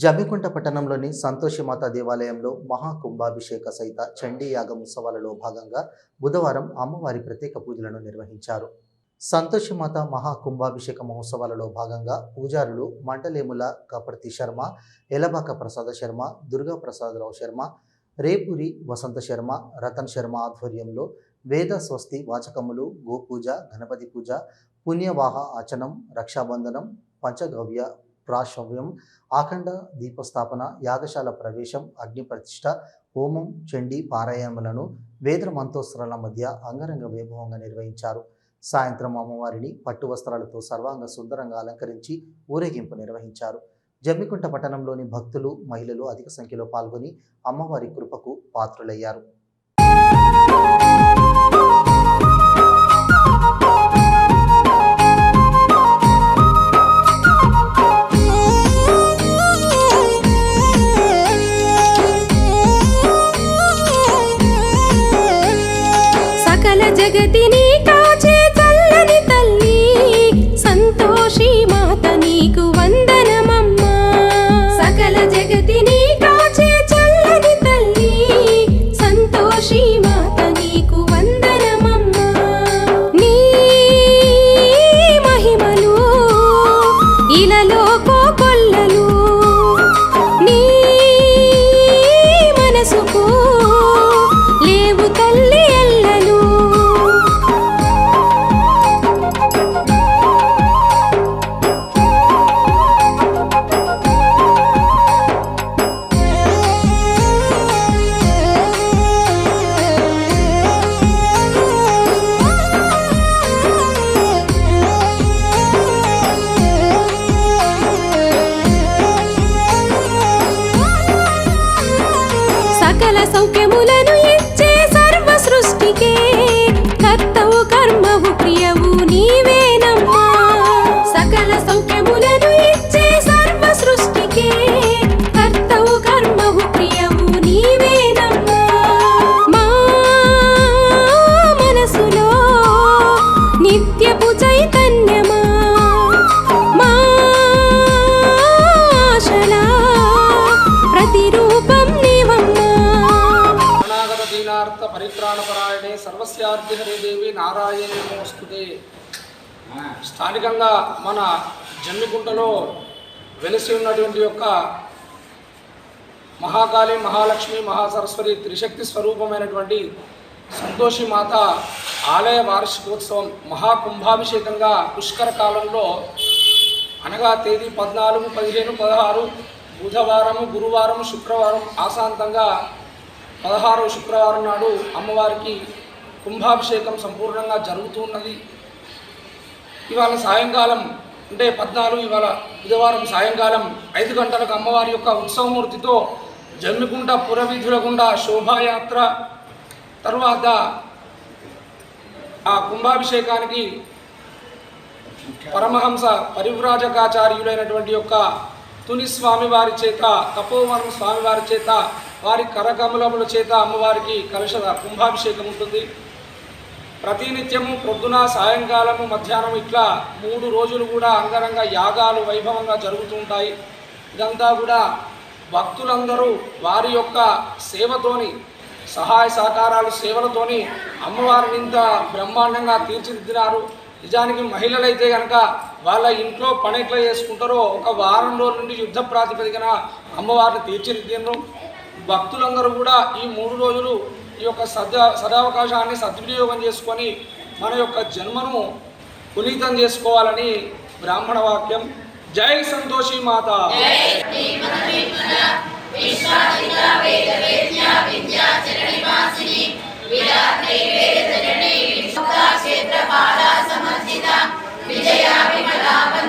జమికుంట పట్టణంలోని సంతోషిమాత దేవాలయంలో మహాకుంభాభిషేక సహిత చండీయాగ ఉత్సవాలలో భాగంగా బుధవారం అమ్మవారి ప్రత్యేక పూజలను నిర్వహించారు. సంతోషిమాత మహాకుంభాభిషేక మహోత్సవాలలో భాగంగా పూజారులు మంటలేముల కపర్తి శర్మ ఎలబాక ప్రసాద శర్మ దుర్గా ప్రసాదరావు శర్మ రేపూరి వసంత శర్మ రతన్ శర్మ ఆధ్వర్యంలో వేద స్వస్తి వాచకములు గోపూజ గణపతి పూజ పుణ్యవాహ ఆచనం రక్షాబంధనం పంచగవ్య ప్రాశవ్యం ఆఖండ దీపస్థాపన యాగశాల ప్రవేశం అగ్ని ప్రతిష్ట హోమం చండీ పారాయణములను వేద మంత్రోత్సరాల మధ్య అంగరంగ వైభవంగా నిర్వహించారు. సాయంత్రం అమ్మవారిని పట్టు వస్త్రాలతో సర్వాంగ సుందరంగా అలంకరించి ఊరేగింపు నిర్వహించారు. జమ్మికుంట పట్టణంలోని భక్తులు మహిళలు అధిక సంఖ్యలో పాల్గొని అమ్మవారి కృపకు పాత్రులయ్యారు. సకల కా aunque పరిత్రాణపరాయణే సర్వస్యార్థి నారాయణ దేవి స్థానికంగా మన జమ్మికుంటలో వెలిసి ఉన్నటువంటి యొక్క మహాకాళి మహాలక్ష్మి మహాసరస్వతి త్రిశక్తి స్వరూపమైనటువంటి సంతోషి మాత ఆలయ వార్షికోత్సవం మహాకుంభాభిషేకంగా పుష్కర కాలంలో అనగా తేదీ పద్నాలుగు పదిహేను పదహారు బుధవారము గురువారం శుక్రవారం ఆశాంతంగా పదహారవ శుక్రవారం నాడు అమ్మవారికి కుంభాభిషేకం సంపూర్ణంగా జరుగుతూ ఉన్నది. ఇవాళ సాయంకాలం అంటే పద్నాలుగు ఇవాళ బుధవారం సాయంకాలం ఐదు గంటలకు అమ్మవారి యొక్క ఉత్సవమూర్తితో జమ్మికుంట పురవీధుల గుండా శోభాయాత్ర తర్వాత ఆ కుంభాభిషేకానికి పరమహంస పరివ్రాజకాచార్యులైనటువంటి యొక్క తుని స్వామివారి చేత తపోవనం స్వామివారి చేత వారి కరకమలముల చేత అమ్మవారికి కలుష కుంభాభిషేకం ఉంటుంది. ప్రతినిత్యము ప్రొద్దున సాయంకాలము మధ్యాహ్నం ఇట్లా మూడు రోజులు కూడా అంగరంగ యాగాలు వైభవంగా జరుగుతూ ఉంటాయి. ఇదంతా కూడా భక్తులందరూ వారి యొక్క సేవతోని సహాయ సహకారాలు సేవలతోని అమ్మవారిని ఇంత బ్రహ్మాండంగా తీర్చిదిద్దినారు. నిజానికి మహిళలైతే కనుక వాళ్ళ ఇంట్లో పని ఎట్లా చేసుకుంటారో ఒక వారం రోజుల నుండి యుద్ధ ప్రాతిపదికన అమ్మవారిని తీర్చిదిద్దినారు భక్తులందరూ కూడా ఈ మూడు రోజులు ఈ యొక్క సద సదావకాశాన్ని సద్వినియోగం చేసుకొని మన యొక్క జన్మను పునీతం చేసుకోవాలని బ్రాహ్మణ వాక్యం. జై సంతోషి మాత. Amen.